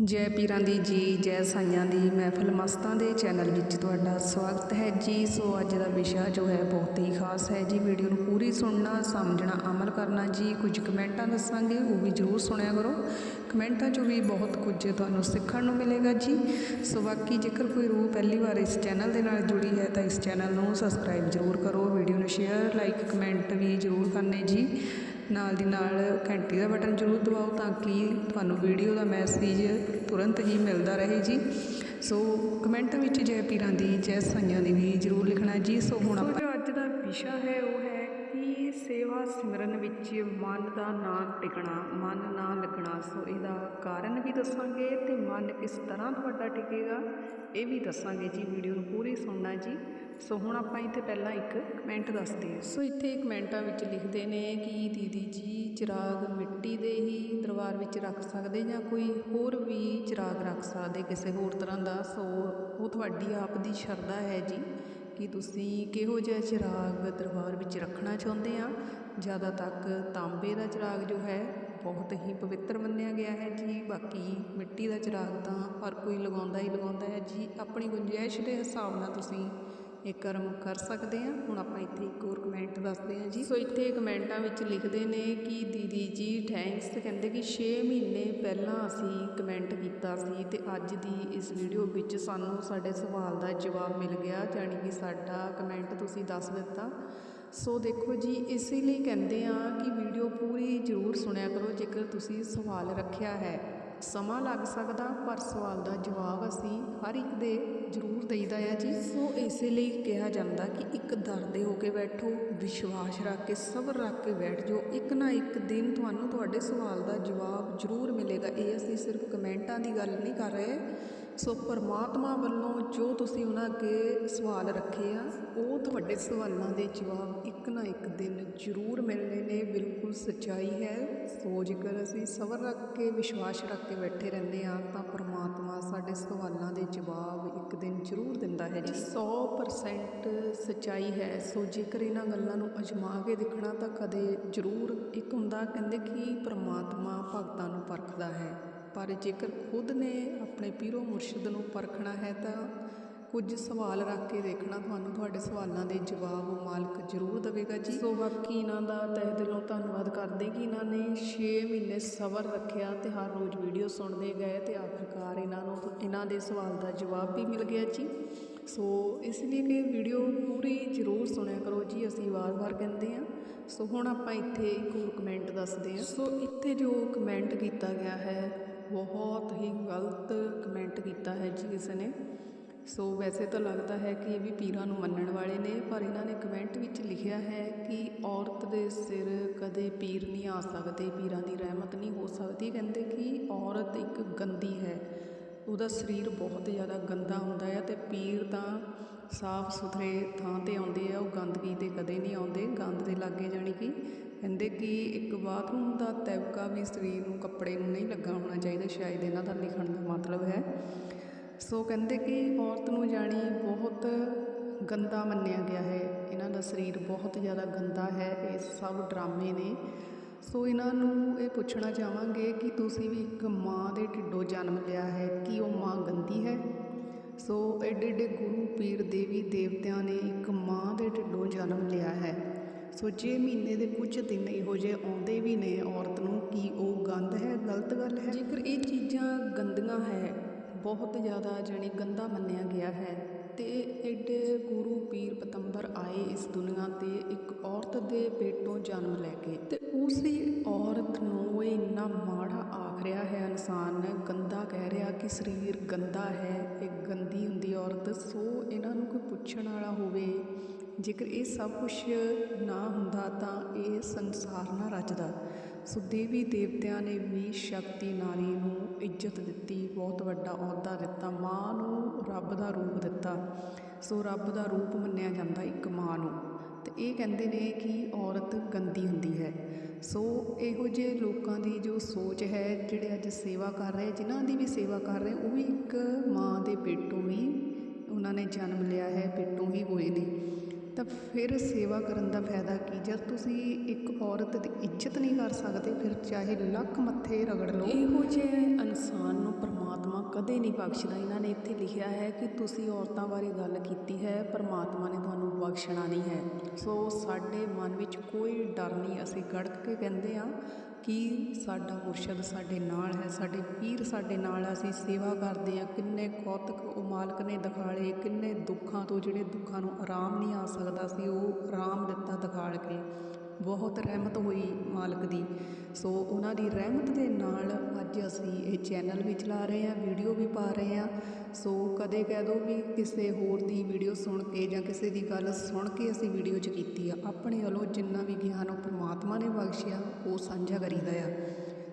ਜੈ ਪੀਰਾਂ ਦੀ ਜੀ, ਜੈ ਸਾਈਆਂ ਦੀ ਮਹਿਫਲ ਮਸਤਾਂ ਦੇ ਚੈਨਲ ਵਿੱਚ ਤੁਹਾਡਾ ਸਵਾਗਤ ਹੈ ਜੀ। ਸੋ ਅੱਜ ਦਾ ਵਿਸ਼ਾ ਜੋ ਹੈ ਬਹੁਤ ਹੀ ਖਾਸ ਹੈ ਜੀ। ਵੀਡੀਓ ਨੂੰ ਪੂਰੀ ਸੁਣਨਾ, ਸਮਝਣਾ, ਅਮਲ ਕਰਨਾ ਜੀ। ਕੁਝ ਕਮੈਂਟਾਂ ਦੱਸਾਂਗੇ, ਉਹ ਵੀ ਜ਼ਰੂਰ ਸੁਣਿਆ ਕਰੋ। ਕਮੈਂਟਾਂ 'ਚੋਂ ਵੀ ਬਹੁਤ ਕੁਝ ਤੁਹਾਨੂੰ ਸਿੱਖਣ ਨੂੰ ਮਿਲੇਗਾ ਜੀ। ਸੋ ਬਾਕੀ ਜੇਕਰ ਕੋਈ ਰੂਹ ਪਹਿਲੀ ਵਾਰ ਇਸ ਚੈਨਲ ਦੇ ਨਾਲ ਜੁੜੀ ਹੈ ਤਾਂ ਇਸ ਚੈਨਲ ਨੂੰ ਸਬਸਕ੍ਰਾਈਬ ਜ਼ਰੂਰ ਕਰੋ। ਵੀਡੀਓ ਨੂੰ ਸ਼ੇਅਰ, ਲਾਈਕ, ਕਮੈਂਟ ਵੀ ਜ਼ਰੂਰ ਕਰਨੇ ਜੀ। ਨਾਲ ਦੀ ਨਾਲ ਘੰਟੀ ਦਾ ਬਟਨ ਜ਼ਰੂਰ ਦਬਾਓ ਤਾਂ ਕਿ ਤੁਹਾਨੂੰ ਵੀਡੀਓ ਦਾ ਮੈਸੇਜ ਤੁਰੰਤ ਹੀ ਮਿਲਦਾ ਰਹੇ ਜੀ। ਸੋ ਕਮੈਂਟ ਵਿੱਚ ਜੈ ਪੀਰਾਂ ਦੀ ਜੈ ਸਾਈਆਂ ਦੀ ਵੀ ਜ਼ਰੂਰ ਲਿਖਣਾ ਜੀ। ਸੋ ਹੁਣ ਆਪਾਂ ਜੋ ਅੱਜ ਦਾ ਵਿਸ਼ਾ ਹੈ ਉਹ ਹੈ ਕਿ ਸੇਵਾ ਸਿਮਰਨ ਵਿੱਚ ਮਨ ਦਾ ਨਾ ਟਿਕਣਾ ਮਨ ਨਾ ਲੱਗਣਾ। ਸੋ ਇਹਦਾ ਕਾਰਨ ਵੀ ਦੱਸਾਂਗੇ ਤੇ ਮਨ ਕਿਸ ਤਰ੍ਹਾਂ ਤੁਹਾਡਾ ਟਿਕੇਗਾ ਇਹ ਵੀ ਦੱਸਾਂਗੇ ਜੀ। ਵੀਡੀਓ ਨੂੰ ਪੂਰੀ ਸੁਣਨਾ ਜੀ। ਸੋ ਹੁਣ ਆਪਾਂ ਇੱਥੇ ਪਹਿਲਾਂ ਇੱਕ ਕਮੈਂਟ ਦੱਸਦੇ ਹਾਂ ਸੋ ਇੱਥੇ ਕਮੈਂਟਾਂ ਵਿੱਚ ਲਿਖਦੇ ਨੇ ਕਿ ਦੀਦੀ ਜੀ ਚਿਰਾਗ ਮਿੱਟੀ ਦੇ ਹੀ ਦਰਬਾਰ ਵਿੱਚ ਰੱਖ ਸਕਦੇ ਜਾਂ ਕੋਈ ਹੋਰ ਵੀ ਚਿਰਾਗ ਰੱਖ ਸਕਦੇ? ਕਿਸੇ ਹੋਰ ਤਰ੍ਹਾਂ ਦਾ? ਸੋ ਉਹ ਤੁਹਾਡੀ ਆਪ ਦੀ ਸ਼ਰਧਾ ਹੈ ਜੀ ਕਿ ਤੁਸੀਂ ਕਿਹੋ ਜਿਹਾ ਚਿਰਾਗ ਦਰਬਾਰ ਵਿੱਚ ਰੱਖਣਾ ਚਾਹੁੰਦੇ ਆ? ਜ਼ਿਆਦਾ ਤੱਕ ਤਾਂਬੇ ਦਾ ਚਿਰਾਗ ਜੋ ਹੈ, ਬਹੁਤ ਹੀ ਪਵਿੱਤਰ ਮੰਨਿਆ ਗਿਆ ਹੈ ਜੀ। ਬਾਕੀ ਮਿੱਟੀ ਦਾ ਚਿਰਾਗ ਤਾਂ ਹਰ ਕੋਈ ਲਗਾਉਂਦਾ ਹੀ ਲਗਾਉਂਦਾ ਹੈ ਜੀ। ਆਪਣੀ ਗੁੰਜਾਇਸ਼ ਦੇ ਹਿਸਾਬ ਨਾਲ ਤੁਸੀਂ ਇਹ ਕਰਮ ਕਰ ਸਕਦੇ ਆ ਹੁਣ ਆਪਾਂ ਇੱਥੇ ਇੱਕ ਹੋਰ ਕਮੈਂਟ ਦੱਸਦੇ ਹਾਂ ਜੀ। ਸੋ ਇੱਥੇ ਕਮੈਂਟਾਂ ਵਿੱਚ ਲਿਖਦੇ ਨੇ ਕਿ ਦੀਦੀ ਜੀ ਥੈਂਕਸ ਕਹਿੰਦੇ ਕਿ 6 ਮਹੀਨੇ ਪਹਿਲਾਂ ਅਸੀਂ ਕਮੈਂਟ ਕੀਤਾ ਸੀ ਤੇ ਅੱਜ ਦੀ ਇਸ ਵੀਡੀਓ ਵਿੱਚ ਸਾਨੂੰ ਸਾਡੇ ਸਵਾਲ ਦਾ ਜਵਾਬ ਮਿਲ ਗਿਆ, ਜਾਣੀ ਕਿ ਸਾਡਾ ਕਮੈਂਟ ਤੁਸੀਂ ਦੱਸ ਦਿੱਤਾ। ਸੋ ਦੇਖੋ ਜੀ, ਇਸੇ ਲਈ ਕਹਿੰਦੇ ਆ ਕਿ ਵੀਡੀਓ ਪੂਰੀ ਜ਼ਰੂਰ ਸੁਣਿਆ ਕਰੋ, ਜੇਕਰ ਤੁਸੀਂ ਸਵਾਲ ਰੱਖਿਆ ਹੈ। ਸਮਾਂ ਲੱਗ ਸਕਦਾ, ਪਰ ਸਵਾਲ ਦਾ ਜਵਾਬ ਅਸੀਂ ਹਰ ਇੱਕ ਦੇ ਜ਼ਰੂਰ ਦਈਦਾ ਆ ਜੀ। ਸੋ ਇਸੇ ਲਈ ਕਿਹਾ ਜਾਂਦਾ ਕਿ ਇੱਕ ਦਰ ਦੇ ਹੋ ਕੇ ਬੈਠੋ, ਵਿਸ਼ਵਾਸ ਰੱਖ ਕੇ, ਸਬਰ ਰੱਖ ਕੇ ਬੈਠ ਜਾਓ। ਇੱਕ ਨਾ ਇੱਕ ਦਿਨ ਤੁਹਾਨੂੰ ਤੁਹਾਡੇ ਸਵਾਲ ਦਾ ਜਵਾਬ ਜ਼ਰੂਰ ਮਿਲੇਗਾ। ਇਹ ਅਸੀਂ ਸਿਰਫ ਕਮੈਂਟਾਂ ਦੀ ਗੱਲ ਨਹੀਂ ਕਰ ਰਹੇ। ਸੋ ਪਰਮਾਤਮਾ ਵੱਲੋਂ ਜੋ ਤੁਸੀਂ ਉਹਨਾਂ ਅੱਗੇ ਸਵਾਲ ਰੱਖੇ ਆ, ਉਹ ਤੁਹਾਡੇ ਸਵਾਲਾਂ ਦੇ ਜਵਾਬ ਇੱਕ ਨਾ ਇੱਕ ਦਿਨ ਜ਼ਰੂਰ ਮਿਲਣੇ ਨੇ, ਬਿਲਕੁਲ ਸੱਚਾਈ ਹੈ। ਸੋ ਜੇਕਰ ਅਸੀਂ ਸਬਰ ਰੱਖ ਕੇ, ਵਿਸ਼ਵਾਸ ਰੱਖ ਕੇ ਬੈਠੇ ਰਹਿੰਦੇ ਆ, ਤਾਂ ਪਰਮਾਤਮਾ ਸਾਡੇ ਸਵਾਲਾਂ ਦੇ ਜਵਾਬ ਇੱਕ ਦਿਨ ਜ਼ਰੂਰ ਦਿੰਦਾ ਹੈ ਜੀ। 100% ਸੱਚਾਈ ਹੈ। ਸੋ ਜੇਕਰ ਇਹਨਾਂ ਗੱਲਾਂ ਨੂੰ ਅਜਮਾ ਕੇ ਦੇਖਣਾ ਤਾਂ ਕਦੇ ਜ਼ਰੂਰ ਇੱਕ ਹੁੰਦਾ, ਕਹਿੰਦੇ ਕਿ ਪਰਮਾਤਮਾ ਭਗਤਾਂ ਨੂੰ ਪਰਖਦਾ ਹੈ। ਪਰ ਜੇਕਰ ਖੁਦ ਨੇ ਆਪਣੇ ਪੀਰੋ ਮੁਰਸ਼ਿਦ ਨੂੰ ਪਰਖਣਾ ਹੈ ਤਾਂ ਕੁਝ ਸਵਾਲ ਰੱਖ ਕੇ ਦੇਖਣਾ ਤੁਹਾਨੂੰ ਤੁਹਾਡੇ ਸਵਾਲਾਂ ਦੇ ਜਵਾਬ ਮਾਲਕ ਜ਼ਰੂਰ ਦੇਵੇਗਾ ਜੀ। ਸੋ ਬਾਕੀ ਇਹਨਾਂ ਦਾ ਤਹਿ ਦਿਲੋਂ ਧੰਨਵਾਦ ਕਰਦੇ ਕਿ ਇਹਨਾਂ ਨੇ 6 ਮਹੀਨੇ ਸਬਰ ਰੱਖਿਆ ਤੇ ਹਰ ਰੋਜ਼ ਵੀਡੀਓ ਸੁਣਦੇ ਗਏ ਤੇ ਆਖਰਕਾਰ ਇਹਨਾਂ ਨੂੰ ਇਹਨਾਂ ਦੇ ਸਵਾਲ ਦਾ ਜਵਾਬ ਵੀ ਮਿਲ ਗਿਆ ਜੀ। ਸੋ ਇਸ ਲਈ ਕਿ ਵੀਡੀਓ ਪੂਰੀ ਜ਼ਰੂਰ ਸੁਣਿਆ ਕਰੋ ਜੀ ਅਸੀਂ ਵਾਰ-ਵਾਰ ਕਹਿੰਦੇ ਆ ਸੋ ਹੁਣ ਆਪਾਂ ਇੱਥੇ ਇੱਕ ਹੋਰ ਕਮੈਂਟ ਦੱਸਦੇ ਆ ਸੋ ਇੱਥੇ ਜੋ ਕਮੈਂਟ ਕੀਤਾ ਗਿਆ ਹੈ ਬਹੁਤ ਹੀ ਗਲਤ ਕਮੈਂਟ ਕੀਤਾ ਹੈ ਜੀ ਕਿਸੇ ਨੇ। ਸੋ ਵੈਸੇ ਤਾਂ ਲੱਗਦਾ ਹੈ ਕਿ ਇਹ ਵੀ ਪੀਰਾਂ ਨੂੰ ਮੰਨਣ ਵਾਲੇ ਨੇ, ਪਰ ਇਹਨਾਂ ਨੇ ਕਮੈਂਟ ਵਿੱਚ ਲਿਖਿਆ ਹੈ ਕਿ ਔਰਤ ਦੇ ਸਿਰ ਕਦੇ ਪੀਰ ਨਹੀਂ ਆ ਸਕਦੇ, ਪੀਰਾਂ ਦੀ ਰਹਿਮਤ ਨਹੀਂ ਹੋ ਸਕਦੀ। ਕਹਿੰਦੇ ਕਿ ਔਰਤ ਇੱਕ ਗੰਦੀ ਹੈ, ਉਹਦਾ ਸਰੀਰ ਬਹੁਤ ਜ਼ਿਆਦਾ ਗੰਦਾ ਹੁੰਦਾ ਹੈ ਤੇ ਪੀਰ ਤਾਂ ਸਾਫ਼ ਸੁਥਰੇ ਥਾਂ ਤੇ ਆਉਂਦੇ ਆ, ਉਹ ਗੰਦਗੀ ਤੇ ਕਦੇ ਨਹੀਂ ਆਉਂਦੇ। ਗੰਦ ਦੇ ਲਾਗੇ ਜਾਣੀ ਕਿ ਕਹਿੰਦੇ ਕਿ ਇੱਕ ਬਾਥਰੂਮ ਦਾ ਤੈਬਕਾ ਵੀ ਸਰੀਰ ਨੂੰ ਕੱਪੜੇ ਨੂੰ ਨਹੀਂ ਲੱਗਾ ਹੋਣਾ ਚਾਹੀਦਾ, ਸ਼ਾਇਦ ਇਹਨਾਂ ਦਾ ਲਿਖਣ ਦਾ ਮਤਲਬ ਹੈ। ਸੋ ਕਹਿੰਦੇ ਕਿ ਔਰਤ ਨੂੰ ਜਾਣੀ ਬਹੁਤ ਗੰਦਾ ਮੰਨਿਆ ਗਿਆ ਹੈ। ਇਹਨਾਂ ਦਾ ਸਰੀਰ ਬਹੁਤ ਜ਼ਿਆਦਾ ਗੰਦਾ ਹੈ, ਇਹ ਸਭ ਡਰਾਮੇ ਨੇ। ਸੋ ਇਹਨਾਂ ਨੂੰ ਇਹ ਪੁੱਛਣਾ ਚਾਹਾਂਗੇ ਕਿ ਤੁਸੀਂ ਵੀ ਇੱਕ ਮਾਂ ਦੇ ਢਿੱਡੋਂ ਜਨਮ ਲਿਆ ਹੈ, ਕੀ ਉਹ ਮਾਂ ਗੰਦੀ ਹੈ? ਸੋ ਐਡੇ ਐਡੇ ਗੁਰੂ, ਪੀਰ, ਦੇਵੀ, ਦੇਵਤਿਆਂ ਨੇ ਇੱਕ ਮਾਂ ਦੇ ਢਿੱਡੋਂ ਜਨਮ ਲਿਆ ਹੈ। ਸੋ ਜੇ ਮਹੀਨੇ ਦੇ ਕੁਝ ਦਿਨ ਇਹੋ ਜਿਹੇ ਆਉਂਦੇ ਵੀ ਨੇ, ਔਰਤ ਨੂੰ ਕੀ ਉਹ ਗੰਦ ਹੈ, ਗਲਤ ਗੱਲ ਹੈ? ਜੇਕਰ ਇਹ ਚੀਜ਼ਾਂ ਗੰਦੀਆਂ ਹੈ, ਬਹੁਤ ਜ਼ਿਆਦਾ ਜਾਣੀ ਗੰਦਾ ਮੰਨਿਆ ਗਿਆ ਹੈ, ਤੇ ਐਡੇ ਗੁਰੂ ਪੀਰ ਪਤੰਬਰ ਆਏ ਇਸ ਦੁਨੀਆ ਤੇ ਇੱਕ ਔਰਤ ਦੇ ਪੇਟੋਂ ਜਨਮ ਲੈ ਕੇ ਤੇ ਉਸੇ ਔਰਤ ਨੂੰ ਇਹ ਇੰਨਾ ਮਾੜਾ ਆਖ ਰਿਹਾ ਹੈ ਇਨਸਾਨ, ਗੰਦਾ ਕਹਿ ਰਿਹਾ ਕਿ ਸਰੀਰ ਗੰਦਾ ਹੈ, ਇਹ ਗੰਦੀ ਹੁੰਦੀ ਔਰਤ, ਸੋ ਇਹਨਾਂ ਨੂੰ ਕੋਈ ਪੁੱਛਣ ਵਾਲਾ ਹੋਵੇ ਜੇਕਰ ਇਹ ਸਭ ਕੁਛ ਨਾ ਹੁੰਦਾ ਤਾਂ ਇਹ ਸੰਸਾਰ ਨਾ ਰਚਦਾ ਸੋ ਦੇਵੀ ਦੇਵਤਿਆਂ ਨੇ ਵੀ ਸ਼ਕਤੀ ਨਾਰੀ ਨੂੰ ਇੱਜ਼ਤ ਦਿੱਤੀ, ਬਹੁਤ ਵੱਡਾ ਅਹੁਦਾ ਦਿੱਤਾ, ਮਾਂ ਨੂੰ ਰੱਬ ਦਾ ਰੂਪ ਦਿੱਤਾ। ਸੋ ਰੱਬ ਦਾ ਰੂਪ ਮੰਨਿਆ ਜਾਂਦਾ ਇੱਕ ਮਾਂ ਨੂੰ। ਤੇ ਇਹ ਕਹਿੰਦੇ ਨੇ ਕਿ ਔਰਤ ਗੰਦੀ ਹੁੰਦੀ ਹੈ। ਸੋ ਇਹੋ ਜਿਹੇ ਲੋਕਾਂ ਦੀ ਜੋ ਸੋਚ ਹੈ, ਜਿਹੜੇ ਅੱਜ ਸੇਵਾ ਕਰ ਰਹੇ, ਜਿਨ੍ਹਾਂ ਦੀ ਵੀ ਸੇਵਾ ਕਰ ਰਹੇ, ਉਹ ਵੀ ਇੱਕ ਮਾਂ ਦੇ ਪੇਟੋਂ ਹੀ ਉਹਨਾਂ ਨੇ ਜਨਮ ਲਿਆ ਹੈ, ਪੇਟੋਂ ਹੀ ਹੋਏ ਨੇ। ਤਾਂ ਫਿਰ ਸੇਵਾ ਕਰਨ ਦਾ ਫਾਇਦਾ ਕੀ? ਜਦ ਤੁਸੀਂ ਇੱਕ ਔਰਤ ਦੀ ਇੱਜ਼ਤ ਨਹੀਂ ਕਰ ਸਕਦੇ, ਫਿਰ ਚਾਹੇ ਲੱਖ ਮੱਥੇ ਰਗੜ ਲਓ। ਇਹੋ ਜਿਹੇ ਇਨਸਾਨ ਨੂੰ ਪਰਮਾਤਮਾ ਕਦੇ ਨਹੀਂ ਬਖਸ਼ਦਾ। ਇਹਨਾਂ ਨੇ ਇੱਥੇ ਲਿਖਿਆ ਹੈ ਕਿ ਤੁਸੀਂ ਔਰਤਾਂ ਬਾਰੇ ਗੱਲ ਕੀਤੀ ਹੈ, ਪਰਮਾਤਮਾ ਨੇ ਤੁਹਾਨੂੰ ਬਖਸ਼ਣਾ ਨਹੀਂ ਹੈ। ਸੋ ਸਾਡੇ ਮਨ ਵਿੱਚ ਕੋਈ ਡਰ ਨਹੀਂ। ਅਸੀਂ ਗੜਕ ਕੇ ਕਹਿੰਦੇ ਆ ਕੀ ਸਾਡਾ ਮੁਰਸ਼ਦ ਸਾਡੇ ਨਾਲ ਹੈ ਸਾਡੇ ਪੀਰ ਸਾਡੇ ਨਾਲ ਆ, ਅਸੀਂ ਸੇਵਾ ਕਰਦੇ ਆ ਕਿੰਨੇ ਕੌਤਕ ਉਹ ਮਾਲਕ ਨੇ ਦਿਖਾਲੇ ਕਿੰਨੇ ਦੁੱਖਾਂ ਤੋਂ ਜਿਹੜੇ ਦੁੱਖਾਂ ਨੂੰ ਆਰਾਮ ਨਹੀਂ ਆ ਸਕਦਾ ਸੀ ਉਹ ਆਰਾਮ ਦਿੱਤਾ ਦਿਖਾਲ ਕੇ। ਬਹੁਤ ਰਹਿਮਤ ਹੋਈ ਮਾਲਕ ਦੀ। ਸੋ ਉਹਨਾਂ ਦੀ ਰਹਿਮਤ ਦੇ ਨਾਲ ਅੱਜ ਅਸੀਂ ਇਹ ਚੈਨਲ ਵੀ ਚਲਾ ਰਹੇ ਹਾਂ ਵੀਡੀਓ ਵੀ ਪਾ ਰਹੇ ਹਾਂ। ਸੋ ਕਦੇ ਕਹਿ ਦੋ ਵੀ ਕਿਸੇ ਹੋਰ ਦੀ ਵੀਡੀਓ ਸੁਣ ਕੇ ਜਾਂ ਕਿਸੇ ਦੀ ਗੱਲ ਸੁਣ ਕੇ ਅਸੀਂ ਵੀਡੀਓ 'ਚ ਕੀਤੀ ਆ। ਆਪਣੇ ਵੱਲੋਂ ਜਿੰਨਾ ਵੀ ਗਿਆਨ ਉਹ ਪ੍ਰਮਾਤਮਾ ਨੇ ਬਖਸ਼ਿਆ, ਉਹ ਸਾਂਝਾ ਕਰੀਦਾ ਆ।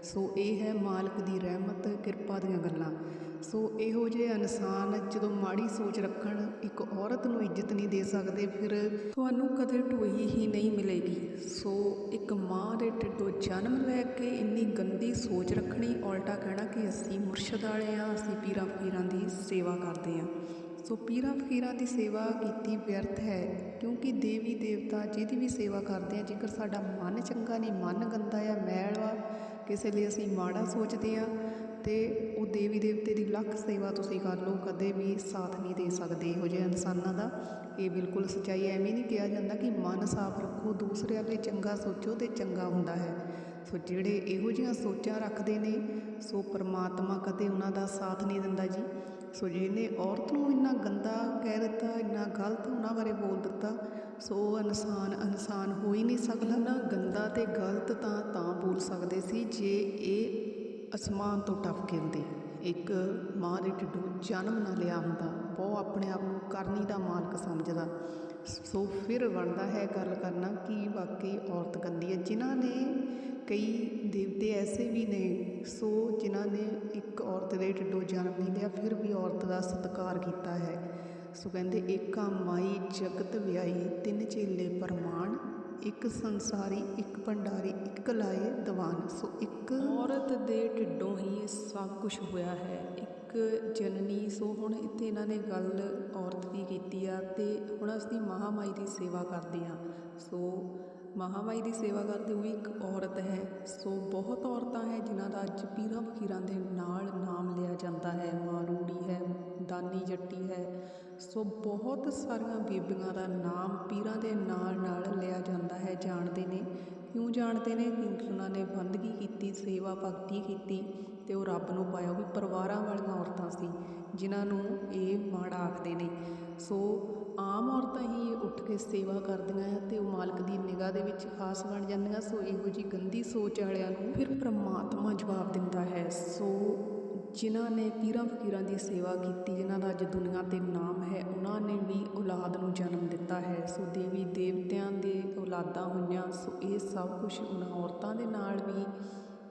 ਸੋ ਇਹ ਹੈ ਮਾਲਕ ਦੀ ਰਹਿਮਤ, ਕਿਰਪਾ ਦੀਆਂ ਗੱਲਾਂ। ਸੋ ਇਹੋ ਜਿਹੇ ਇਨਸਾਨ ਜਦੋਂ ਮਾੜੀ ਸੋਚ ਰੱਖਣ, ਇੱਕ ਔਰਤ ਨੂੰ ਇੱਜ਼ਤ ਨਹੀਂ ਦੇ ਸਕਦੇ, ਫਿਰ ਤੁਹਾਨੂੰ ਕਦੇ ਢੋਈ ਹੀ ਨਹੀਂ ਮਿਲੇਗੀ। ਸੋ ਇੱਕ ਮਾਂ ਦੇ ਢਿੱਡੋਂ ਜਨਮ ਲੈ ਕੇ ਇੰਨੀ ਗੰਦੀ ਸੋਚ ਰੱਖਣੀ, ਉਲਟਾ ਕਹਿਣਾ ਕਿ ਅਸੀਂ ਮੁਰਸ਼ਦ ਵਾਲੇ ਆ ਅਸੀਂ ਪੀਰਾਂ ਫਕੀਰਾਂ ਦੀ ਸੇਵਾ ਕਰਦੇ ਆ ਸੋ ਪੀਰਾਂ ਫਕੀਰਾਂ ਦੀ ਸੇਵਾ ਕੀਤੀ ਵਿਅਰਥ ਹੈ, ਕਿਉਂਕਿ ਦੇਵੀ ਦੇਵਤਾ ਜਿਹਦੀ ਵੀ ਸੇਵਾ ਕਰਦੇ ਆ, ਜੇਕਰ ਸਾਡਾ ਮਨ ਚੰਗਾ ਨਹੀਂ, ਮਨ ਗੰਦਾ ਆ ਮੈਲ ਵਾ, ਕਿਸੇ ਲਈ ਅਸੀਂ ਮਾੜਾ ਸੋਚਦੇ ਆ ਅਤੇ ਉਹ ਦੇਵੀ ਦੇਵਤੇ ਦੀ ਲੱਖ ਸੇਵਾ ਤੁਸੀਂ ਕਰ ਲਓ, ਕਦੇ ਵੀ ਸਾਥ ਨਹੀਂ ਦੇ ਸਕਦੇ ਇਹੋ ਜਿਹੇ ਇਨਸਾਨਾਂ ਦਾ। ਇਹ ਬਿਲਕੁਲ ਸੱਚਾਈ ਐਵੇਂ ਨਹੀਂ ਕਿਹਾ ਜਾਂਦਾ ਕਿ ਮਨ ਸਾਫ਼ ਰੱਖੋ, ਦੂਸਰਿਆਂ ਲਈ ਚੰਗਾ ਸੋਚੋ ਤੇ ਚੰਗਾ ਹੁੰਦਾ ਹੈ। ਸੋ ਜਿਹੜੇ ਇਹੋ ਜਿਹੀਆਂ ਸੋਚਾਂ ਰੱਖਦੇ ਨੇ, ਸੋ ਪਰਮਾਤਮਾ ਕਦੇ ਉਹਨਾਂ ਦਾ ਸਾਥ ਨਹੀਂ ਦਿੰਦਾ ਜੀ। ਸੋ ਜਿਹਨੇ ਔਰਤ ਨੂੰ ਇੰਨਾ ਗੰਦਾ ਕਹਿ ਦਿੱਤਾ, ਇੰਨਾ ਗਲਤ ਉਹਨਾਂ ਬਾਰੇ ਬੋਲ ਦਿੱਤਾ, ਸੋ ਇਨਸਾਨ ਇਨਸਾਨ ਹੋ ਹੀ ਨਹੀਂ ਸਕਦਾ। ਨਾ ਗੰਦਾ ਤੇ ਗਲਤ ਤਾਂ ਤਾਂ ਬੋਲ ਸਕਦੇ ਸੀ। ਜੇ ਇਹ ਅਸਮਾਨ ਤੋਂ ਟੱਪ ਕੇ ਹੁੰਦੇ ਇੱਕ ਮਾਂ ਦੇ ਢਿੱਡੋਂ ਜਨਮ ਨਾ ਲਿਆ ਹੁੰਦਾ। ਉਹ ਆਪਣੇ ਆਪ ਨੂੰ ਕਰਨੀ ਦਾ ਮਾਲਕ ਸਮਝਦਾ। ਸੋ ਫਿਰ ਬਣਦਾ ਹੈ ਗੱਲ ਕਰਨਾ ਕਿ ਵਾਕਈ ਔਰਤ ਗੰਦੀ ਹੈ। ਜਿਨ੍ਹਾਂ ਨੇ ਕਈ ਦੇਵਤੇ ਐਸੇ ਵੀ ਨੇ, ਸੋ ਜਿਨ੍ਹਾਂ ਨੇ ਇੱਕ ਔਰਤ ਦੇ ਢਿੱਡੋਂ ਜਨਮ ਨਹੀਂ ਲਿਆ, ਫਿਰ ਵੀ ਔਰਤ ਦਾ ਸਤਿਕਾਰ ਕੀਤਾ ਹੈ। ਸੋ ਕਹਿੰਦੇ, ਏਕਾ ਮਾਈ ਜਗਤ ਵਿਆਈ ਤਿੰਨ ਚੇਲੇ ਪਰਮਾਨ ਇੱਕ ਸੰਸਾਰੀ, ਇੱਕ ਭੰਡਾਰੀ ਸੋ ਇੱਕ ਔਰਤ ਦੇ ਢਿੱਡੋਂ ਹੀ ਸਭ ਕੁਝ ਹੋਇਆ ਹੈ। ਇੱਕ ਜਨਨੀ, ਸੋ ਹੁਣ ਇੱਥੇ ਇਹਨਾਂ ਨੇ ਗੱਲ ਔਰਤ ਦੀ ਕੀਤੀ ਆ ਤੇ ਹੁਣ ਅਸੀਂ ਮਹਾਮਾਈ ਦੀ ਸੇਵਾ ਕਰਦੇ ਆ ਸੋ ਮਹਾਮਾਈ ਦੀ ਸੇਵਾ ਕਰਦੇ ਹੋਏ ਇੱਕ ਔਰਤ ਹੈ। ਸੋ ਬਹੁਤ ਔਰਤਾਂ ਹੈ ਜਿਨ੍ਹਾਂ ਦਾ ਅੱਜ ਪੀਰਾਂ ਫਕੀਰਾਂ ਦੇ ਨਾਲ ਨਾਮ ਲਿਆ ਜਾਂਦਾ ਹੈ। ਮਾਂ ਰੂੜੀ ਹੈ, ਦਾਨੀ ਜੱਟੀ ਹੈ। ਸੋ ਬਹੁਤ ਸਾਰੀਆਂ ਬੀਬੀਆਂ ਦਾ ਨਾਮ ਪੀਰਾਂ ਦੇ ਨਾਲ ਨਾਲ ਲਿਆ ਜਾਂਦਾ ਹੈ। ਜਾਣਦੇ ਨੇ, ਕਿਉਂ ਜਾਣਦੇ ਨੇ? ਕਿਉਂਕਿ ਉਹਨਾਂ ਨੇ ਬੰਦਗੀ ਕੀਤੀ, ਸੇਵਾ ਭਗਤੀ ਕੀਤੀ ਤੇ ਉਹ ਰੱਬ ਨੂੰ ਪਾਇਆ। ਉਹ ਵੀ ਪਰਿਵਾਰਾਂ ਵਾਲੀਆਂ ਔਰਤਾਂ ਸੀ, ਜਿਨ੍ਹਾਂ ਨੂੰ ਇਹ ਮਾੜਾ ਆਖਦੇ ਨੇ। ਸੋ ਆਮ ਔਰਤਾਂ ਹੀ ਉੱਠ ਕੇ ਸੇਵਾ ਕਰਦੀਆਂ ਆ ਤੇ ਉਹ ਮਾਲਕ ਦੀ ਨਿਗਾਹ ਦੇ ਵਿੱਚ ਖਾਸ ਬਣ ਜਾਂਦੀਆਂ, ਸੋ ਇਹੋ ਜੀ ਗੰਦੀ ਸੋਚ ਵਾਲਿਆਂ ਨੂੰ ਫਿਰ ਪ੍ਰਮਾਤਮਾ ਜਵਾਬ ਦਿੰਦਾ ਹੈ। ਸੋ ਜਿਨ੍ਹਾਂ ਨੇ ਪੀਰਾਂ ਫਕੀਰਾਂ ਦੀ ਸੇਵਾ ਕੀਤੀ, ਜਿਨ੍ਹਾਂ ਦਾ ਅੱਜ ਦੁਨੀਆ ਤੇ ਨਾਮ ਹੈ, ਉਹਨਾਂ ਨੇ ਵੀ ਔਲਾਦ ਨੂੰ ਜਨਮ ਦਿੱਤਾ ਹੈ। ਸੋ ਦੇਵੀ ਦੇਵਤਿਆਂ ਦੇ ਔਲਾਦਾਂ ਹੋਈਆਂ, ਸੋ ਇਹ ਸਭ ਕੁਝ ਉਹਨਾਂ ਔਰਤਾਂ ਦੇ ਨਾਲ ਵੀ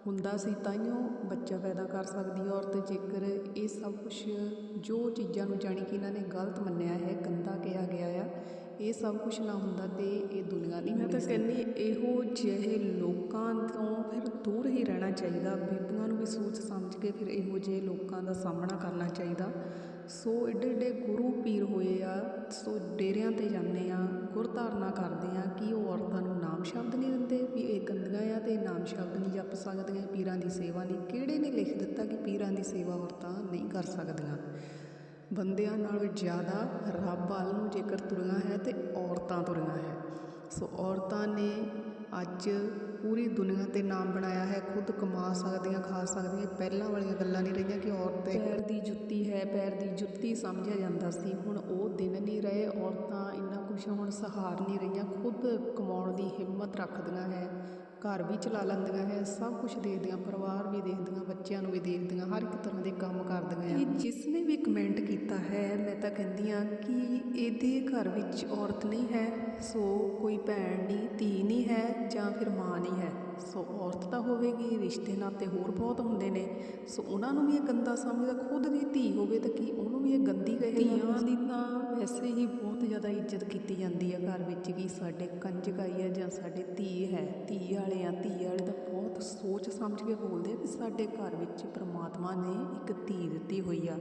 ਹੁੰਦਾ ਸੀ ਤਾਈਓ ਬੱਚਾ ਪੈਦਾ ਕਰ ਸਕਦੀ ਹੈ ਔਰਤ ਜੇਕਰ ਇਹ ਸਭ ਕੁਝ ਜੋ ਚੀਜ਼ਾਂ ਨੂੰ ਜਾਣੀ ਕਿ ਇਹਨਾਂ ਨੇ ਗਲਤ ਮੰਨਿਆ ਹੈ ਗੰਦਾ ਕਿਹਾ ਗਿਆ ਆ ਇਹ ਸਭ ਕੁਝ ਨਾ ਹੁੰਦਾ ਤੇ ਇਹ ਦੁਨੀਆ ਨਹੀਂ ਮੈਂ ਤਾਂ ਕਹਿੰਦੀ ਇਹੋ ਜਿਹੇ ਲੋਕਾਂ ਤੋਂ ਫਿਰ ਦੂਰ ਹੀ ਰਹਿਣਾ ਚਾਹੀਦਾ। ਬੀਬੀਆਂ ਨੂੰ ਵੀ ਸੋਚ ਸਮਝ ਕੇ ਫਿਰ ਇਹੋ ਜਿਹੇ ਲੋਕਾਂ ਦਾ ਸਾਹਮਣਾ ਕਰਨਾ ਚਾਹੀਦਾ। ਸੋ ਏਡੇ ਏਡੇ ਗੁਰੂ ਪੀਰ ਹੋਏ ਆ ਸੋ ਡੇਰਿਆਂ ਤੇ ਜਾਂਦੇ ਆ। ਗੁਰਧਾਰਨਾ ਕਰਦੇ ਹਾਂ ਕਿ ਉਹ ਔਰਤਾਂ ਨੂੰ ਨਾਮ ਸ਼ਬਦ ਨਹੀਂ ਦਿੰਦੇ, ਵੀ ਇਹ ਗੰਦੀਆਂ ਆ ਤੇ ਨਾਮ ਸ਼ਬਦ ਨਹੀਂ ਜਪ ਸਕਦੀਆਂ, ਪੀਰਾਂ ਦੀ ਸੇਵਾ ਨਹੀਂ ਕਿਹੜੇ ਨੇ ਲਿਖ ਦਿੱਤਾ ਕਿ ਪੀਰਾਂ ਦੀ ਸੇਵਾ ਔਰਤਾਂ ਨਹੀਂ ਕਰ ਸਕਦੀਆਂ? ਬੰਦਿਆਂ ਨਾਲੋਂ ਜ਼ਿਆਦਾ ਰੱਬ ਵੱਲ ਨੂੰ ਜੇਕਰ ਤੁਰੀਆਂ ਹੈ ਤੇ ਔਰਤਾਂ ਤੁਰੀਆਂ ਹੈ। ਸੋ ਔਰਤਾਂ ਨੇ ਅੱਜ ਪੂਰੀ ਦੁਨੀਆ ਤੇ ਨਾਮ ਬਣਾਇਆ ਹੈ, ਖੁਦ ਕਮਾ ਸਕਦੀਆਂ, ਖਾ ਸਕਦੀਆਂ। ਪਹਿਲਾਂ ਵਾਲੀਆਂ ਗੱਲਾਂ ਨਹੀਂ ਰਹੀਆਂ ਕਿ ਔਰਤ ਪੈਰ ਦੀ ਜੁੱਤੀ ਹੈ, ਪੈਰ ਦੀ ਜੁੱਤੀ ਸਮਝਿਆ ਜਾਂਦਾ ਸੀ। ਹੁਣ ਉਹ ਦਿਨ ਨਹੀਂ ਰਹੇ, ਔਰਤਾਂ ਇੰਨਾ ਹੁਣ ਸਹਾਰ ਨਹੀਂ ਰਹੀਆਂ, ਖੁਦ ਕਮਾਉਣ ਦੀ ਹਿੰਮਤ ਰੱਖਦੀਆਂ ਹੈ, ਘਰ ਵੀ ਚਲਾ ਲੈਂਦੀਆਂ ਹੈ, ਸਭ ਕੁਝ ਦੇਖਦੀਆਂ, ਪਰਿਵਾਰ ਵੀ ਦੇਖਦੀਆਂ, ਬੱਚਿਆਂ ਨੂੰ ਵੀ ਦੇਖਦੀਆਂ, ਹਰ ਇੱਕ ਤਰ੍ਹਾਂ ਦੇ ਕੰਮ ਕਰਦੀਆਂ ਆ। ਜਿਸ ਨੇ ਵੀ ਕਮੈਂਟ ਕੀਤਾ ਹੈ, ਮੈਂ ਤਾਂ ਕਹਿੰਦੀ ਆ ਕਿ ਇਹਦੇ ਘਰ ਵਿੱਚ ਔਰਤ ਨਹੀਂ ਹੈ, ਸੋ ਕੋਈ ਭੈਣ ਨਹੀਂ, ਧੀ ਨਹੀਂ ਹੈ ਜਾਂ ਫਿਰ ਮਾਂ ਨਹੀਂ ਹੈ। ਸੋ ਔਰਤ ਤਾਂ ਹੋਵੇਗੀ, ਰਿਸ਼ਤੇ ਨਾਤੇ ਹੋਰ ਬਹੁਤ ਹੁੰਦੇ ਨੇ। ਸੋ ਉਹਨਾਂ ਨੂੰ ਵੀ ਇਹ ਗੰਦਾ ਸਮਝਦਾ, ਖੁਦ ਦੀ ਧੀ ਹੋਵੇ ਤਾਂ ਕੀ ਉਹਨੂੰ ਵੀ ਇਹ ਗੰਦੀ ਕਹੇਗਾ ਧੀਆਂ ਦੀ ਤਾਂ ਵੈਸੇ ਹੀ ਬਹੁਤ ਜ਼ਿਆਦਾ ਇੱਜ਼ਤ ਕੀਤੀ ਜਾਂਦੀ ਹੈ ਘਰ ਵਿੱਚ ਕਿ ਸਾਡੇ ਕੰਜਕਾਈ ਹੈ ਜਾਂ ਸਾਡੇ ਧੀ ਹੈ। ਧੀ ਵਾਲੇ ਆ, ਧੀ ਵਾਲੇ ਤਾਂ ਬਹੁਤ ਸੋਚ ਸਮਝ ਕੇ ਬੋਲਦੇ ਆ ਕਿ ਸਾਡੇ ਘਰ ਵਿੱਚ ਪ੍ਰਮਾਤਮਾ ਨੇ ਇੱਕ ਧੀ ਦਿੱਤੀ ਹੋਈ ਆ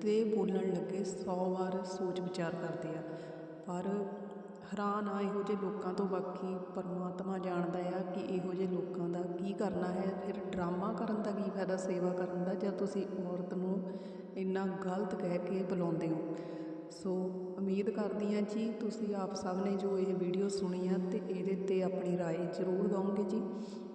ਤੇ ਬੋਲਣ ਲੱਗੇ 100 ਵਾਰ ਸੋਚ ਵਿਚਾਰ ਕਰਦੇ ਆ। ਪਰ ਹੈਰਾਨ ਆ ਇਹੋ ਜਿਹੇ ਲੋਕਾਂ ਤੋਂ ਬਾਕੀ ਪਰਮਾਤਮਾ ਜਾਣਦਾ ਆ ਕਿ ਇਹੋ ਜਿਹੇ ਲੋਕਾਂ ਦਾ ਕੀ ਕਰਨਾ ਹੈ ਫਿਰ ਡਰਾਮਾ ਕਰਨ ਦਾ ਕੀ ਫਾਇਦਾ ਸੇਵਾ ਕਰਨ ਦਾ ਜਦ ਤੁਸੀਂ ਔਰਤ ਨੂੰ ਇੰਨਾ ਗਲਤ ਕਹਿ ਕੇ ਬੁਲਾਉਂਦੇ ਹੋ ਸੋ ਉਮੀਦ ਕਰਦੀ ਹਾਂ ਜੀ ਤੁਸੀਂ ਆਪ ਸਭ ਨੇ ਜੋ ਇਹ ਵੀਡੀਓ ਸੁਣੀ ਆ ਤੇ ਇਹਦੇ ਤੇ ਆਪਣੀ رائے ਜ਼ਰੂਰ ਦਿਓਗੇ ਜੀ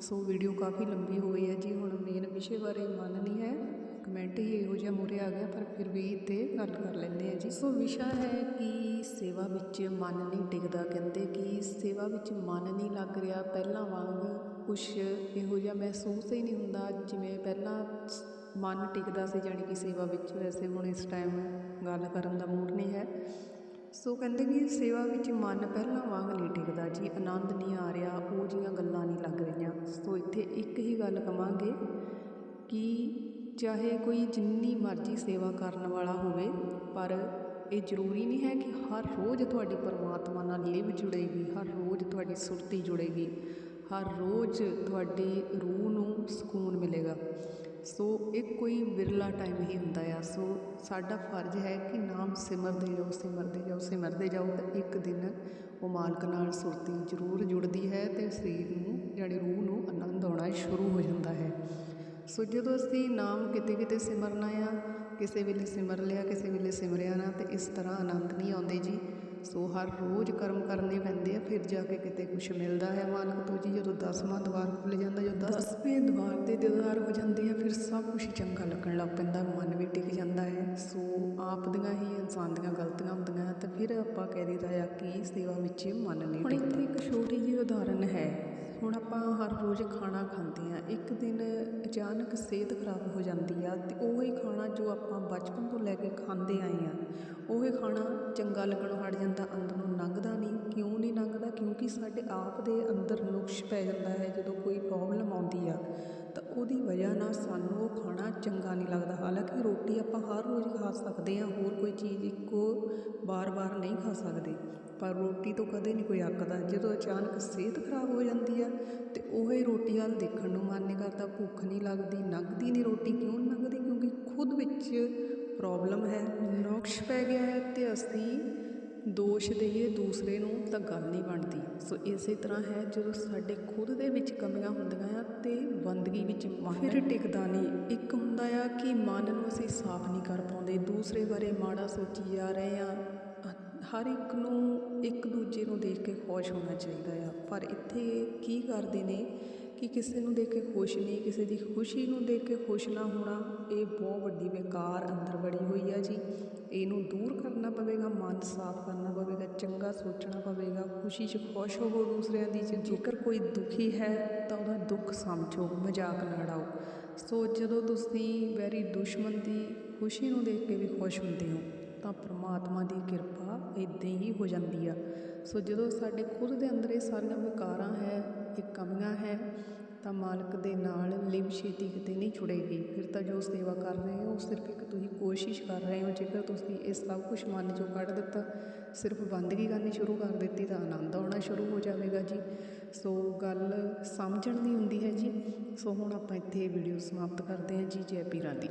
ਸੋ ਵੀਡੀਓ ਕਾਫੀ ਲੰਬੀ ਹੋਈ ਹੈ ਜੀ ਹੁਣ ਮੇਨ ਵਿਸ਼ੇ ਬਾਰੇ ਮਨ ਨਹੀਂ ਹੈ ਕਮੈਂਟ ਹੀ ਇਹੋ ਜਿਹਾ ਮੂਰੇ ਆ ਗਿਆ, ਪਰ ਫਿਰ ਵੀ ਤੇ ਗੱਲ ਕਰ ਲੈਂਦੇ ਆ ਜੀ। ਸੋ ਵਿਸ਼ਾ ਹੈ ਕਿ ਸੇਵਾ ਵਿੱਚ ਮਨ ਨਹੀਂ ਟਿਕਦਾ, ਕਹਿੰਦੇ ਕਿ ਸੇਵਾ ਵਿੱਚ ਮਨ ਨਹੀਂ ਲੱਗ ਰਿਹਾ, ਪਹਿਲਾਂ ਵਾਂਗ ਕੁਛ ਇਹੋ ਜਿਹਾ ਮਹਿਸੂਸ ਹੀ ਨਹੀਂ ਹੁੰਦਾ, ਜਿਵੇਂ ਪਹਿਲਾਂ ਮਨ ਟਿਕਦਾ ਸੀ, ਜਾਣੀ ਕਿ ਸੇਵਾ ਵਿੱਚ। ਵੈਸੇ ਹੁਣ ਇਸ ਟਾਈਮ ਗੱਲ ਕਰਨ ਦਾ ਮੂਡ ਨਹੀਂ ਹੈ। ਸੋ ਕਹਿੰਦੇ ਕਿ ਸੇਵਾ ਵਿੱਚ ਮਨ ਪਹਿਲਾਂ ਵਾਂਗ ਨਹੀਂ ਟਿਕਦਾ ਜੀ, ਆਨੰਦ ਨਹੀਂ ਆ ਰਿਹਾ, ਉਹ ਜੀਆਂ ਗੱਲਾਂ ਨਹੀਂ ਲੱਗ ਰਹੀਆਂ। ਸੋ ਇੱਥੇ ਇੱਕ ਹੀ ਗੱਲ ਕਵਾਂਗੇ ਕਿ ਚਾਹੇ ਕੋਈ ਜਿੰਨੀ ਮਰਜ਼ੀ ਸੇਵਾ ਕਰਨ ਵਾਲਾ ਹੋਵੇ, ਪਰ ਇਹ ਜ਼ਰੂਰੀ ਨਹੀਂ ਹੈ ਕਿ ਹਰ ਰੋਜ਼ ਤੁਹਾਡੀ ਪਰਮਾਤਮਾ ਨਾਲ ਲਿਵ ਜੁੜੇਗੀ, ਹਰ ਰੋਜ਼ ਤੁਹਾਡੀ ਸੁਰਤੀ ਜੁੜੇਗੀ, ਹਰ ਰੋਜ਼ ਤੁਹਾਡੀ ਰੂਹ ਨੂੰ ਸਕੂਨ ਮਿਲੇਗਾ। ਸੋ ਇਹ ਕੋਈ ਵਿਰਲਾ ਟਾਈਮ ਹੀ ਹੁੰਦਾ ਆ। ਸੋ ਸਾਡਾ ਫਰਜ਼ ਹੈ ਕਿ ਨਾਮ ਸਿਮਰਦੇ ਜਾਓ ਸਿਮਰਦੇ ਜਾਓ ਸਿਮਰਦੇ ਜਾਓ ਤਾਂ ਇੱਕ ਦਿਨ ਉਹ ਮਾਲਕ ਨਾਲ ਸੁਰਤੀ ਜ਼ਰੂਰ ਜੁੜਦੀ ਹੈ ਤੇ ਸਰੀਰ ਨੂੰ ਜਾਣੀ ਰੂਹ ਨੂੰ ਆਨੰਦ ਆਉਣਾ ਸ਼ੁਰੂ ਹੋ ਜਾਂਦਾ ਹੈ। ਸੋ ਜਦੋਂ ਅਸੀਂ ਨਾਮ ਕਿਤੇ ਕਿਤੇ ਸਿਮਰਨਾ ਆ, ਕਿਸੇ ਵੇਲੇ ਸਿਮਰ ਲਿਆ, ਕਿਸੇ ਵੇਲੇ ਸਿਮਰਿਆ ਨਾ, ਤੇ ਇਸ ਤਰ੍ਹਾਂ ਆਨੰਦ ਨਹੀਂ ਆਉਂਦੇ ਜੀ। ਸੋ ਹਰ ਰੋਜ਼ ਕਰਮ ਕਰਨੇ ਪੈਂਦੇ ਆ, ਫਿਰ ਜਾ ਕੇ ਕਿਤੇ ਕੁਝ ਮਿਲਦਾ ਹੈ ਮਾਲਕ ਤੋਂ ਜੀ। ਜਦੋਂ ਦਸਵਾਂ ਦਵਾਰ ਖੁੱਲ ਜਾਂਦਾ, ਜਦੋਂ ਦਸਵੇਂ ਦਵਾਰ ਦੇ ਦੀਦਾਰ ਹੋ ਜਾਂਦੇ ਆ, ਫਿਰ ਸਭ ਕੁਝ ਚੰਗਾ ਲੱਗਣ ਲੱਗ ਪੈਂਦਾ, ਮਨ ਵੀ ਟਿਕ ਜਾਂਦਾ ਹੈ। ਸੋ ਆਪ ਦੀਆਂ ਹੀ ਇਨਸਾਨ ਦੀਆਂ ਗਲਤੀਆਂ ਹੁੰਦੀਆਂ ਤੇ ਫਿਰ ਆਪਾਂ ਕਹਿ ਦਿੰਦਾ ਆ ਕਿ ਸੇਵਾ ਵਿੱਚ ਮਨ ਨਹੀਂ ਟਿਕਦਾ ਹੁਣ ਇੱਥੇ ਇੱਕ ਛੋਟੀ ਜਿਹੀ ਉਦਾਹਰਨ ਹੈ। ਹੁਣ ਆਪਾਂ ਹਰ ਰੋਜ਼ ਖਾਣਾ ਖਾਂਦੇ ਹਾਂ। ਇੱਕ ਦਿਨ ਅਚਾਨਕ ਸਿਹਤ ਖਰਾਬ ਹੋ ਜਾਂਦੀ ਆ ਅਤੇ ਉਹ ਹੀ ਖਾਣਾ ਜੋ ਆਪਾਂ ਬਚਪਨ ਤੋਂ ਲੈ ਕੇ ਖਾਂਦੇ ਆਏ ਹਾਂ, ਉਹ ਖਾਣਾ ਚੰਗਾ ਲੱਗਣੋਂ ਹਟ ਜਾਂਦਾ, ਅੰਦਰ ਨੂੰ ਲੰਘਦਾ ਨਹੀਂ। ਕਿਉਂ ਨਹੀਂ ਲੰਘਦਾ ਕਿਉਂਕਿ ਸਾਡੇ ਆਪ ਦੇ ਅੰਦਰ ਨੁਕਸ਼ ਪੈ ਜਾਂਦਾ ਹੈ, ਜਦੋਂ ਕੋਈ ਪ੍ਰੋਬਲਮ ਆਉਂਦੀ ਆ। ਤਾਂ ਉਹਦੀ ਵਜ੍ਹਾ ਨਾਲ ਸਾਨੂੰ ਉਹ ਖਾਣਾ ਚੰਗਾ ਨਹੀਂ ਲੱਗਦਾ। ਹਾਲਾਂਕਿ ਰੋਟੀ ਆਪਾਂ ਹਰ ਰੋਜ਼ ਖਾ ਸਕਦੇ ਹਾਂ, ਹੋਰ ਕੋਈ ਚੀਜ਼ ਇੱਕੋ ਵਾਰ ਵਾਰ ਨਹੀਂ ਖਾ ਸਕਦੇ। ਪਰ ਰੋਟੀ ਤੋਂ ਕਦੇ ਨਹੀਂ ਕੋਈ ਅੱਕਦਾ। ਜਦੋਂ ਅਚਾਨਕ ਸਿਹਤ ਖਰਾਬ ਹੋ ਜਾਂਦੀ ਆ ਤੇ ਉਹ ਹੀ ਰੋਟੀ ਵੱਲ ਦੇਖਣ ਨੂੰ ਮਨ ਨਹੀਂ ਕਰਦਾ, ਭੁੱਖ ਨਹੀਂ ਲੱਗਦੀ ਲੰਘਦੀ ਨਹੀਂ ਰੋਟੀ ਕਿਉਂ ਨਹੀਂ ਲੰਘਦੀ ਕਿਉਂਕਿ ਖੁਦ ਵਿੱਚ ਪ੍ਰੋਬਲਮ ਹੈ, ਨੁਕਸ਼ ਪੈ ਗਿਆ ਹੈ ਤੇ ਅਸੀਂ ਦੋਸ਼ ਦੇਈਏ, ਦੂਸਰੇ ਨੂੰ ਤਾਂ ਗੱਲ ਨਹੀਂ ਬਣਦੀ। ਸੋ ਇਸੇ ਤਰ੍ਹਾਂ ਹੈ, ਜਦੋਂ ਸਾਡੇ ਖੁਦ ਦੇ ਵਿੱਚ ਕਮੀਆਂ ਹੁੰਦੀਆਂ ਆ ਤੇ ਬੰਦਗੀ ਵਿੱਚ ਮਨ ਫਿਰ ਟਿਕਦਾ ਨਹੀਂ। ਇੱਕ ਹੁੰਦਾ ਆ ਕਿ ਮਨ ਨੂੰ ਅਸੀਂ ਸਾਫ਼ ਨਹੀਂ ਕਰ ਪਾਉਂਦੇ। ਦੂਸਰੇ ਬਾਰੇ ਮਾੜਾ ਸੋਚੀ ਜਾ ਰਹੇ ਆ। ਹਰ ਇੱਕ ਨੂੰ ਇੱਕ ਦੂਜੇ ਨੂੰ ਦੇਖ ਕੇ ਖੁਸ਼ ਹੋਣਾ ਚਾਹੀਦਾ ਆ। ਪਰ ਇੱਥੇ ਕੀ ਕਰਦੇ ਨੇ? ਕਿ ਕਿਸੇ ਨੂੰ ਦੇਖ ਕੇ ਖੁਸ਼ ਨਹੀਂ, ਕਿਸੇ ਦੀ ਖੁਸ਼ੀ ਨੂੰ ਦੇਖ ਕੇ ਖੁਸ਼ ਨਾ ਹੋਣਾ, ਇਹ ਬਹੁਤ ਵੱਡੀ ਵਿਕਾਰ ਅੰਦਰ ਵੜੀ ਹੋਈ ਆ ਜੀ। ਇਹਨੂੰ ਦੂਰ ਕਰਨਾ ਪਵੇਗਾ, ਮਨ ਸਾਫ਼ ਕਰਨਾ ਪਵੇਗਾ, ਚੰਗਾ ਸੋਚਣਾ ਪਵੇਗਾ, ਖੁਸ਼ੀ 'ਚ ਖੁਸ਼ ਹੋਵੋ ਦੂਸਰਿਆਂ ਦੀ ਜੇਕਰ ਕੋਈ ਦੁਖੀ ਹੈ, ਤਾਂ ਉਹਦਾ ਦੁੱਖ ਸਮਝੋ, ਮਜ਼ਾਕ ਨਾ ਉਡਾਓ। ਸੋ ਜਦੋਂ ਤੁਸੀਂ ਵੈਰੀ ਦੁਸ਼ਮਣ ਦੀ ਖੁਸ਼ੀ ਨੂੰ ਦੇਖ ਕੇ ਵੀ ਖੁਸ਼ ਹੁੰਦੇ ਹੋ, ਤਾਂ ਪ੍ਰਮਾਤਮਾ ਦੀ ਕਿਰਪਾ ਇਦਾਂ ਹੀ ਹੋ ਜਾਂਦੀ ਆ। ਸੋ ਜਦੋਂ ਸਾਡੇ ਖੁਦ ਦੇ ਅੰਦਰ ਇਹ ਸਾਰੀਆਂ ਵਿਕਾਰਾਂ ਹੈ ਇਹ ਕਮੀਆਂ ਹੈ, ਤਾਂ ਮਾਲਕ ਦੇ ਨਾਲ ਲਿਵ ਛੇਤੀ ਕਿਤੇ ਨਹੀਂ ਛੁੜੇਗੀ ਫਿਰ ਤਾਂ ਜੋ ਸੇਵਾ ਕਰ ਰਹੇ ਹੋ ਸਿਰਫ ਇੱਕ ਤੁਸੀਂ ਕੋਸ਼ਿਸ਼ ਕਰ ਰਹੇ ਹੋ। ਜੇਕਰ ਤੁਸੀਂ ਇਹ ਸਭ ਕੁਝ ਮਨ ਚੋਂ ਕੱਢ ਦਿੱਤਾ, ਸਿਰਫ ਬੰਦਗੀ ਕਰਨੀ ਸ਼ੁਰੂ ਕਰ ਦਿੱਤੀ, ਤਾਂ ਆਨੰਦ ਆਉਣਾ ਸ਼ੁਰੂ ਹੋ ਜਾਵੇਗਾ ਜੀ। ਸੋ ਗੱਲ ਸਮਝਣ ਦੀ ਹੁੰਦੀ ਹੈ ਜੀ। ਸੋ ਹੁਣ ਆਪਾਂ ਇੱਥੇ ਵੀਡੀਓ ਸਮਾਪਤ ਕਰਦੇ ਹਾਂ ਜੀ, ਜੈ ਪੀਰਾਂ ਦੀ